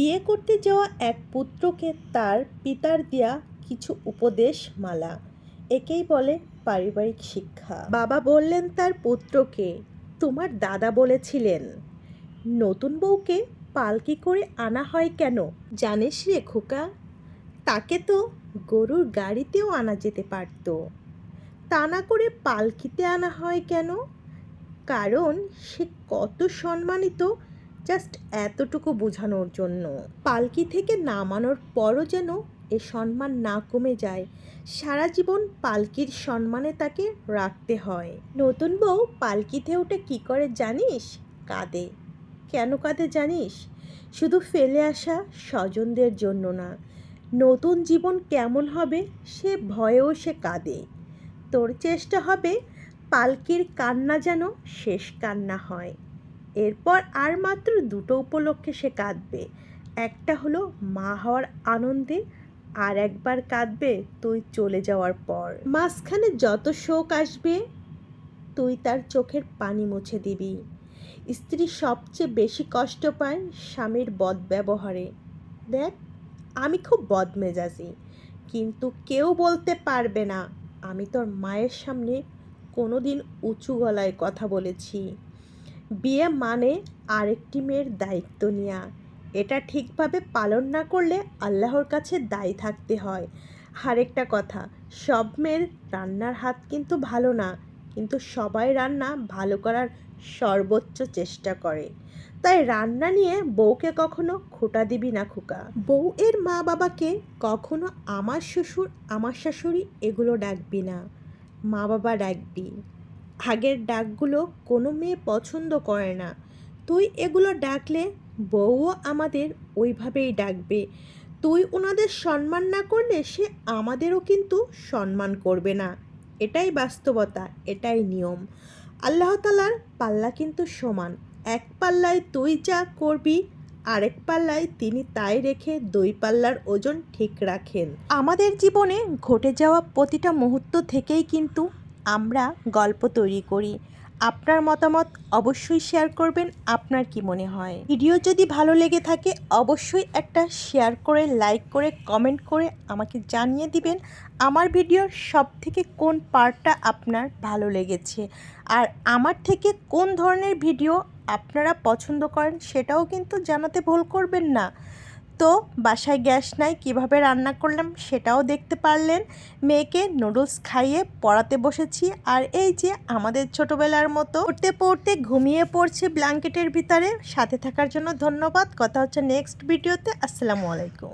বিয়ে করতে যাওয়া এক পুত্রকে তার পিতার দেয়া কিছু উপদেশ মালা একেই বলে পারিবারিক শিক্ষা। বাবা বললেন তার পুত্রকে, তোমার দাদা বলেছিলেন, নতুন বউকে পালকি করে আনা হয় কেন? জানিস রে খোকা, তাকে তো গরুর গাড়িতেও আনা যেতে পারতো। তা না করে পালকিতে আনা হয় কেন? কারণ সে কত সম্মানিত জাস্ট এতটুকু বোঝানোর জন্য। পালকি থেকে নামানোর পরও যেন এ সম্মান না কমে যায়, সারা জীবন পালকির সম্মানে তাকে রাখতে হয়। নতুন বউ পালকিতে উঠে কি করে জানিস? কাঁদে। কেন কাঁদে জানিস? শুধু ফেলে আসা স্বজনদের জন্য না। নতুন জীবন কেমন হবে সে ভয়েও সে কাঁদে। তোর চেষ্টা হবে পালকির কান্না যেন শেষ কান্না হয়। এরপর আর মাত্র দুটো উপলক্ষে সে কাঁদবে। একটা হলো মা হওয়ার আনন্দে, আর একবার কাঁদবে, তুই চলে যাওয়ার পর। মাঝখানে যত শোক আসবে, তুই তার চোখের পানি মুছে দিবি। স্ত্রী সবচেয়ে বেশি কষ্ট পায় স্বামীর বদ ব্যবহারে দেখ, আমি খুব বদমেজাজি, কিন্তু কেউ বলতে পারবে না, আমি তোর মায়ের সামনে কোনো দিন উঁচু গলায় কথা বলেছি। বিয়ে মানে আরেকটি মেয়ের দায়িত্ব নেওয়া এটা ঠিকভাবে পালন না করলে আল্লাহর কাছে দায়ী থাকতে হয়। আরেকটা কথা, সব মেয়ের রান্নার হাত কিন্তু ভালো না, কিন্তু সবাই রান্না ভালো করার সর্বোচ্চ চেষ্টা করে। তাই রান্না নিয়ে বউকে কখনো খোটা দিবি না, খোকা। বউ এর মা বাবাকে কখনো আমার শ্বশুর, আমার শাশুড়ি এগুলো ডাকবি না। মা বাবা ডাকবি। আগের ডাকগুলো কোনো মেয়ে পছন্দ করে না। তুই এগুলো ডাকলে বউও আমাদের ওইভাবেই ডাকবে। তুই ওনাদের সম্মান না করলে সে আমাদেরও কিন্তু সম্মান করবে না। এটাই বাস্তবতা, এটাই নিয়ম। আল্লাহ তালার পাল্লা কিন্তু সমান। এক পাল্লায় তুই যা করবি, আরেক পাল্লায় তিনি তাই রেখে দুই পাল্লার ওজন ঠিক রাখেন। আমাদের জীবনে ঘটে যাওয়া প্রতিটা মুহূর্ত থেকেই কিন্তু আমরা গল্প তৈরি করি। আপনার মতামত অবশ্যই শেয়ার করবেন, আপনার কি মনে হয়? ভিডিও যদি ভালো লেগে থাকে, অবশ্যই একটা শেয়ার করে লাইক করে কমেন্ট করে আমাকে জানিয়ে দিবেন, আমার ভিডিওর সব থেকে কোন পার্টটা আপনার ভালো লেগেছে। আর আমার থেকে কোন ধরনের ভিডিও আপনারা পছন্দ করেন, সেটাও কিন্তু জানাতে ভুল করবেন না। তো বাসায় গ্যাস নাই, কীভাবে রান্না করলাম সেটাও দেখতে পারলেন। মেয়েকে নুডলস খাইয়ে পড়াতে বসেছি আর এই যে আমাদের ছোটবেলার মতো পড়তে পড়তে ঘুমিয়ে পড়ছে ব্ল্যাঙ্কেটের ভিতরে। সাথে থাকার জন্য ধন্যবাদ। কথা হচ্ছে নেক্সট ভিডিওতে। আসসালামু আলাইকুম।